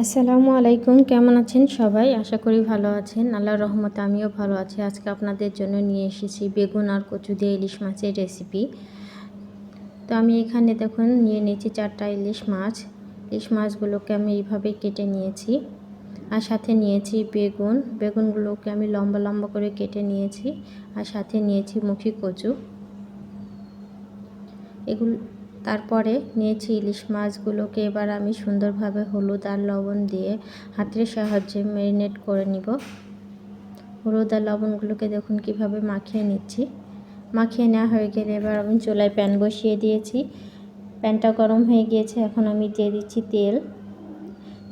আসসালামু আলাইকুম, কেমন আছেন সবাই? আশা করি ভালো আছেন। আল্লাহর রহমতে আমিও ভালো আছি। আজকে আপনাদের জন্য নিয়ে এসেছি বেগুন আর কচু দিয়ে ইলিশ মাছের রেসিপি তো আমি এখানে দেখুন, নিয়ে নিয়েছি চারটা ইলিশ মাছ। ইলিশ মাছগুলোকে আমি এইভাবে কেটে নিয়েছি আর সাথে নিয়েছি বেগুন। বেগুনগুলোকে আমি লম্বা লম্বা করে কেটে নিয়েছি আর সাথে নিয়েছি মুখি কচু। এগুলো তারপরে নিয়েছি ইলিশ মাছগুলোকে, এবার আমি সুন্দরভাবে হলুদ আর লবণ দিয়ে হাতের সাহায্যে ম্যারিনেট করে নিব। হলুদ আর লবণগুলোকে দেখুন কীভাবে মাখিয়ে নিচ্ছি। মাখিয়ে নেওয়া হয়ে গেলে এবার আমি চুলায় প্যান বসিয়ে দিয়েছি। প্যানটা গরম হয়ে গিয়েছে, এখন আমি দিয়ে দিচ্ছি তেল।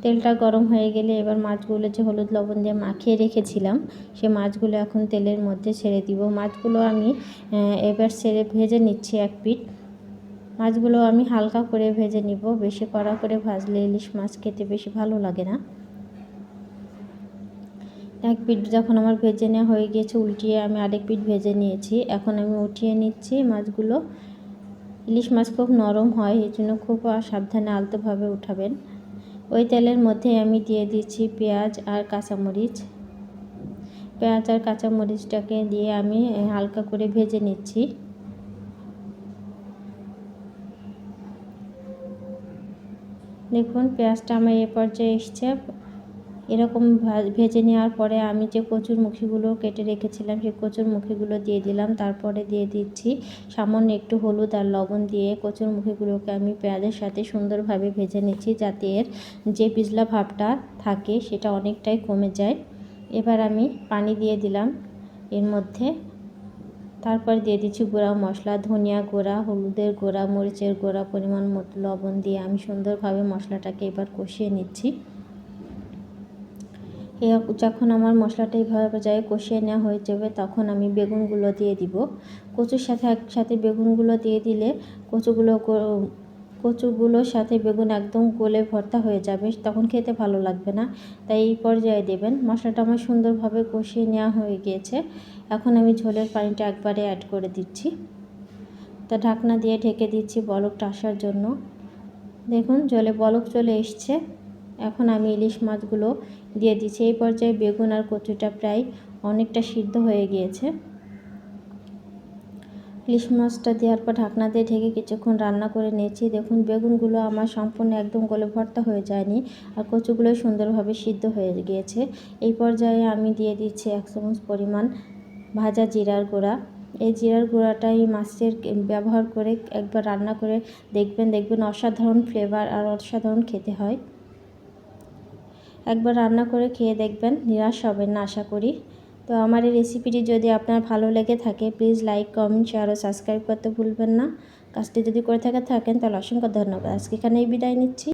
তেলটা গরম হয়ে গেলে এবার মাছগুলো যে হলুদ লবণ দিয়ে মাখিয়ে রেখেছিলাম, সে মাছগুলো এখন তেলের মধ্যে ছেড়ে দিব। মাছগুলো আমি এবার ছেড়ে ভেজে নিচ্ছি এক পিঠ। মাছগুলো আমি হালকা করে ভেজে নিব। বেশি কড়া করে ভাজলে ইলিশ মাছ খেতে বেশি ভালো লাগে না। এক পিঠ যখন আমার ভেজে নেওয়া হয়ে গিয়েছে উল্টিয়ে আমি আরেক পিঠ ভেজে নিয়েছি। এখন আমি উঠিয়ে নিচ্ছি মাছগুলো। ইলিশ মাছ খুব নরম হয়, এই জন্য খুব সাবধানে আলতোভাবে উঠাবেন। ওই তেলের মধ্যে আমি দিয়ে দিচ্ছি পেঁয়াজ আর কাঁচামরিচ। পেঁয়াজ আর কাঁচামরিচটাকে দিয়ে আমি হালকা করে ভেজে নিচ্ছি। দেখুন, পেঁয়াজটা আমার এ পর্যায়ে এসছে। এরকম ভেজে নেওয়ার পরে আমি যে কচুর মুখিগুলো কেটে রেখেছিলাম, সেই কচুর মুখিগুলো দিয়ে দিলাম। তারপরে দিয়ে দিচ্ছি সামান্য একটু হলুদ আর লবণ দিয়ে কচুর মুখিগুলোকে আমি পেঁয়াজের সাথে সুন্দরভাবে ভেজে নিচ্ছি যাতে এর যে পিছলা ভাবটা থাকে, সেটা অনেকটাই কমে যায়। এবার আমি পানি দিয়ে দিলাম। এর মধ্যে তারপর দিয়ে দিচ্ছি গুঁড়া মশলা, ধনিয়া গুঁড়া, হলুদের গুঁড়া, মরিচের গুঁড়া, পরিমাণ মতো লবণ দিয়ে আমি সুন্দরভাবে মশলাটাকে এবার কষিয়ে নিচ্ছি। যখন আমার মশলাটা এইভাবে যায় কষিয়ে নেওয়া হয়ে যাবে, তখন আমি বেগুনগুলো দিয়ে দিব। কচুর সাথে একসাথে বেগুনগুলো দিয়ে দিলে কচুগুলো কচুগুলোর সাথে বেগুন একদম গলে ভর্তা হয়ে যাবে, তখন খেতে ভালো লাগবে না। তাই এই পর্যায়ে দেবেন। মশলাটা আমার সুন্দরভাবে কষিয়ে নেওয়া হয়ে গিয়েছে। এখন আমি ঝোলের পানিটা একবারে অ্যাড করে দিচ্ছি। তা ঢাকনা দিয়ে ঢেকে দিচ্ছি বলকটা আসার জন্য। দেখুন জলে বলক চলে এসছে। এখন আমি ইলিশ মাছগুলো দিয়ে দিচ্ছি। এই পর্যায়ে বেগুন আর কচুটা প্রায় অনেকটা সিদ্ধ হয়ে গিয়েছে। ইলিশ মাছটা দেওয়ার পর ঢাকনা দিয়ে ঢেকে কিছুক্ষণ রান্না করে নিয়েছি। দেখুন, বেগুনগুলো আমার সম্পূর্ণ একদম গলে ভর্তা হয়ে যায়নি আর কচুগুলো সুন্দরভাবে সিদ্ধ হয়ে গিয়েছে। এই পর্যায়ে আমি দিয়ে দিচ্ছি এক চামচ পরিমাণ ভাজা জিরার গুঁড়া। এই জিরার গুঁড়াটা এই মাছের ব্যবহার করে একবার রান্না করে দেখবেন দেখবেন অসাধারণ ফ্লেভার আর অসাধারণ খেতে হয়। একবার রান্না করে খেয়ে দেখবেন, নিরাশ হবেন না, আশা করি। তো আমার এই রেসিপিটি যদি আপনার ভালো লেগে থাকে প্লিজ লাইক কমেন্ট শেয়ার ও সাবস্ক্রাইব করতে ভুলবেন না। কাজটি যদি করে থাকে, থাকেন, তাহলে অসংখ্য ধন্যবাদ। আজকে এখানে এই বিদায় নিচ্ছি।